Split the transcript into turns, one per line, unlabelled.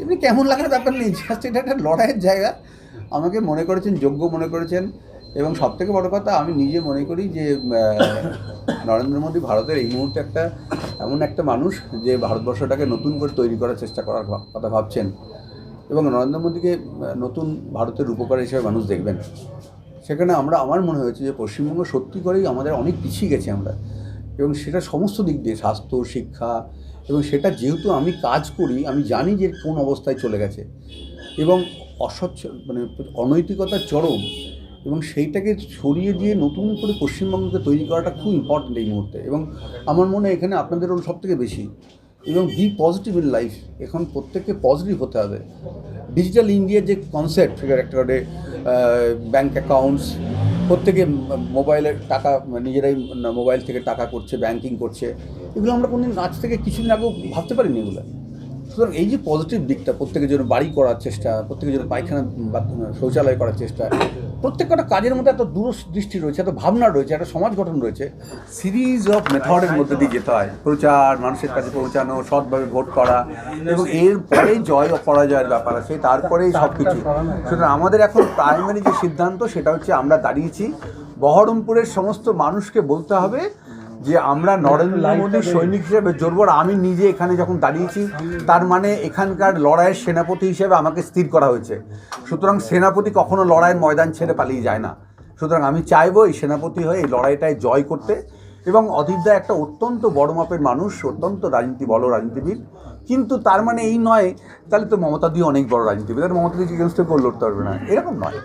এমনি কেমন লাগার ব্যাপার নেই জাস্ট এটা একটা লড়াইয়ের জায়গা। আমাকে মনে করেছেন, যোগ্য মনে করেছেন, এবং সব থেকে বড় কথা, আমি নিজে মনে করি যে নরেন্দ্র মোদী ভারতের এই মুহূর্তে একটা এমন একটা মানুষ যে ভারতবর্ষটাকে নতুন করে তৈরি করার চেষ্টা করার কথা ভাবছেন। এবং নরেন্দ্র মোদীকে নতুন ভারতের রূপকার হিসেবে মানুষ দেখবেন। সেখানে আমরা, আমার মনে হয়েছে যে পশ্চিমবঙ্গ সত্যি করেই আমাদের অনেক পিছিয়ে গেছি আমরা। এবং সেটা সমস্ত দিক দিয়ে, স্বাস্থ্য, শিক্ষা এবং সেটা যেহেতু আমি কাজ করি, আমি জানি যে কোন অবস্থায় চলে গেছে। এবং অস্বচ্ছ মানে অনৈতিকতার চরম এবং সেইটাকে ছড়িয়ে দিয়ে নতুন করে পশ্চিমবঙ্গকে তৈরি করাটা খুব ইম্পর্টেন্ট এই মুহূর্তে। এবং আমার মনে হয় এখানে আপনাদের রোল সব থেকে বেশি। এবং বি পজিটিভ ইন লাইফ এখন প্রত্যেককে পজিটিভ হতে হবে। ডিজিটাল ইন্ডিয়ার যে কনসেপ্ট একটা ব্যাঙ্ক অ্যাকাউন্টস প্রত্যেকে মোবাইলের টাকা, নিজেরাই মোবাইল থেকে টাকা করছে ব্যাংকিং করছে। এগুলো আমরা কোনদিন আজ থেকে কিছুদিন আগেও ভাবতে পারিনি এগুলো। সুতরাং এই যে পজিটিভ দিকটা প্রত্যেকের জন্য বাড়ি করার চেষ্টা প্রত্যেকের জন্য পায়খানা শৌচালয় করার চেষ্টা প্রত্যেকটা কাজের মধ্যে এত দূরদৃষ্টি রয়েছে এত ভাবনা রয়েছে একটা সমাজ গঠন রয়েছে সিরিজ অফ মেথডের মধ্যে দিয়ে যেতে হয়। প্রচার মানুষের কাছে পৌঁছানো সৎভাবে ভোট করা এবং এর পরেই জয় ও পরাজয়ের ব্যাপার আছে তারপরেই সব কিছু সুতরাং আমাদের এখন প্রাইমারি যে সিদ্ধান্ত সেটা হচ্ছে আমরা দাঁড়িয়েছি বহরমপুরের সমস্ত মানুষকে বলতে হবে যে আমরা নরেন্দ্র মোদীর সৈনিক হিসেবে জড়ব আর আমি নিজে এখানে যখন দাঁড়িয়েছি তার মানে এখানকার লড়াইয়ের সেনাপতি হিসেবে আমাকে স্থির করা হয়েছে। সুতরাং সেনাপতি কখনো লড়াইয়ের ময়দান ছেড়ে পালিয়ে যায় না। সুতরাং আমি চাইব এই সেনাপতি হয়ে এই লড়াইটায় জয় করতে এবং অধীরদা একটা অত্যন্ত বড় মাপের মানুষ অত্যন্ত রাজনীতি বড় রাজনীতিবিদ। কিন্তু তার মানে এই নয় তাহলে তো মমতা দিয়ে অনেক বড় রাজনীতিবিদ। আর মমতা দিয়ে জিজ্ঞেস কেউ লড়তে পারবে না? এরকম নয়।